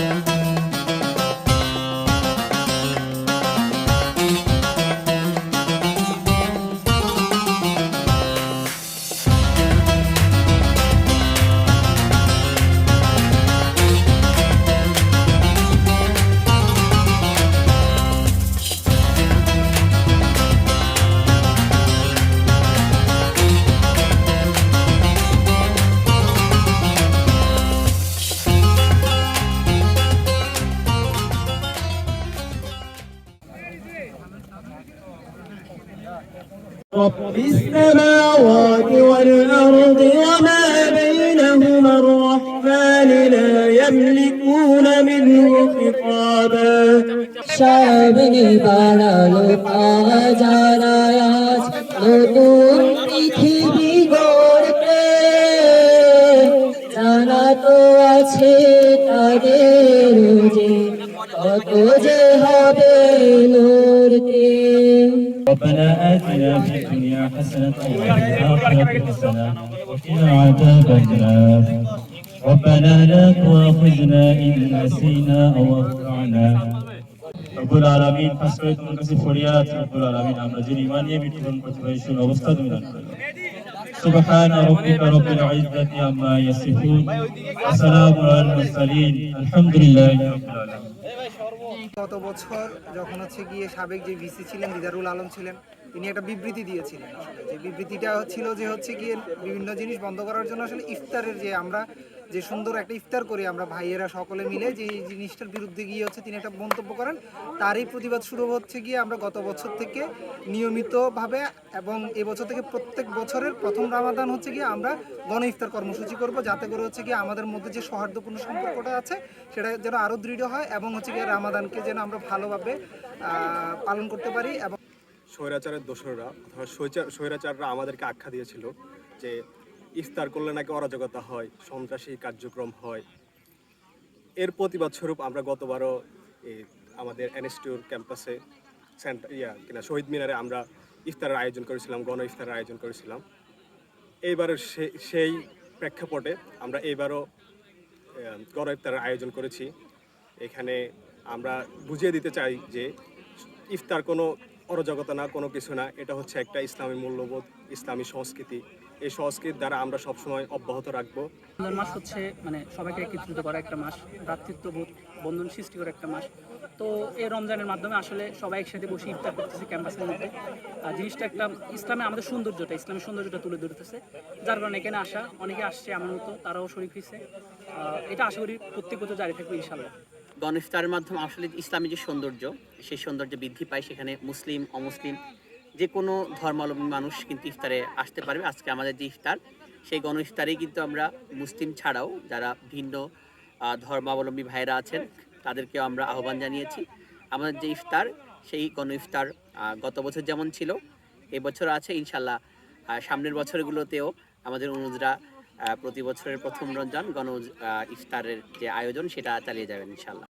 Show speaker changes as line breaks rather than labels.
Yeah. رب السماوات والأرض وما بينهما الرحمن لا يملكون منه خطابا
সামনে বাড়ালো আজারায় আজ নতুন পৃথিবী গড়তে জানা তো আছে তাদের যে কত যে হবে নূরতে
ربنا آتنا في الدنيا حسنة وفي الآخرة حسنة وقنا عذاب النار ربنا لا تؤاخذنا إن نسينا أو أخطأنا রব্বুল আলামিন আসলে তোমার কাছে ফরিয়াদ আছে রব্বুল আলামিন আমরা যে ঈমান নিয়ে মৃত্যুবরণ করতে পারি সেই অবস্থা তুমি দান করো সুবহান রাব্বিকা রব্বিল ইজ্জাতি আম্মা ইয়াসিফুন ওয়া সালামুন আলাল মুরসালিন আলহামদুলিল্লাহি রাব্বিল আলামিন
গত বছর যখন হচ্ছে গিয়ে সাবেক যে ভিসি ছিলেন, দিদারুল আলম ছিলেন, তিনি একটা বিবৃতি দিয়েছিলেন। যে বিবৃতিটা ছিল যে হচ্ছে গিয়ে বিভিন্ন জিনিস বন্ধ করার জন্য আসলে ইফতারের যে আমরা যে সুন্দর একটা ইফতার করি আমরা ভাইয়েরা সকলে মিলে, যে এই জিনিসটার বিরুদ্ধে গিয়ে হচ্ছে তিনি একটা মন্তব্য করেন। তারই প্রতিবাদ শুরু হচ্ছে গিয়ে আমরা গত বছর থেকে নিয়মিতভাবে এবং এবছর থেকে প্রত্যেক বছরের প্রথম রামাদান হচ্ছে গিয়ে আমরা গণ ইফতার কর্মসূচি করব, যাতে করে হচ্ছে গিয়ে আমাদের মধ্যে যে সৌহার্দ্যপূর্ণ সম্পর্কটা আছে সেটা যেন আরও দৃঢ় হয় এবং হচ্ছে গিয়ে রামাদানকে যেন আমরা ভালোভাবে পালন করতে পারি এবং
স্বৈরাচারের দোসররা অথবা স্বৈরাচাররা আমাদেরকে আখ্যা দিয়েছিল যে ইফতার করলে নাকি অরাজকতা হয়, সন্ত্রাসী কার্যক্রম হয়। এর প্রতিবাদ স্বরূপ আমরা গতবারও আমাদের এনএসটিউর ক্যাম্পাসে সেন্টার ইয়া কিনা শহীদ মিনারে আমরা ইফতারের আয়োজন করেছিলাম, গণ ইফতারের আয়োজন করেছিলাম। এইবারের সেই প্রেক্ষাপটে আমরা এইবারও গণ ইফতারের আয়োজন করেছি। এখানে আমরা বুঝিয়ে দিতে চাই যে ইফতার কোনো অরাজকতা না, কোনো কিছু না, এটা হচ্ছে একটা ইসলামী মূল্যবোধ, ইসলামী সংস্কৃতি। এই সংস্কৃতি দ্বারা আমরা সবসময় অব্যাহত রাখব।
রমজান মাস হচ্ছে মানে সবাইকে একত্রিত করা একটা মাস, ভ্রাতৃত্ববোধ, বন্ধন সৃষ্টি করা একটা মাস। তো এই রমজানের মাধ্যমে আসলে সবাই একসাথে বসে ইফতার করতেছে ক্যাম্পাসের মধ্যে। আর জিনিসটা একটা, ইসলামে আমাদের সৌন্দর্যটা, ইসলামের সৌন্দর্যটা তুলে ধরতেছে। যার কারণে এখানে আসা, অনেকে আসছে আমার মতো, তারাও শরীর হয়েছে এটা আশা করি প্রত্যেক বছর জারি থাকবে ইনশাল্লাহ
গণ ইফতারের মাধ্যমে আসলে ইসলামী যে সৌন্দর্য, সেই সৌন্দর্য বৃদ্ধি পায়, সেখানে মুসলিম, অমুসলিম যে কোনো ধর্মাবলম্বী মানুষ কিন্তু ইফতারে আসতে পারবে। আজকে আমাদের যে ইফতার, সেই গণ ইফতারেই কিন্তু আমরা মুসলিম ছাড়াও যারা ভিন্ন ধর্মাবলম্বী ভাইরা আছেন, তাদেরকেও আমরা আহ্বান জানিয়েছি। আমাদের যে ইফতার, সেই গণ ইফতার গত বছর যেমন ছিল এবছর আছে ইনশাল্লাহ সামনের বছরগুলোতেও আমাদের অনুজরা প্রতি বছরের প্রথম রমজান গণ ইফতারের যে আয়োজন, সেটা চালিয়ে যাবেন ইনশাল্লাহ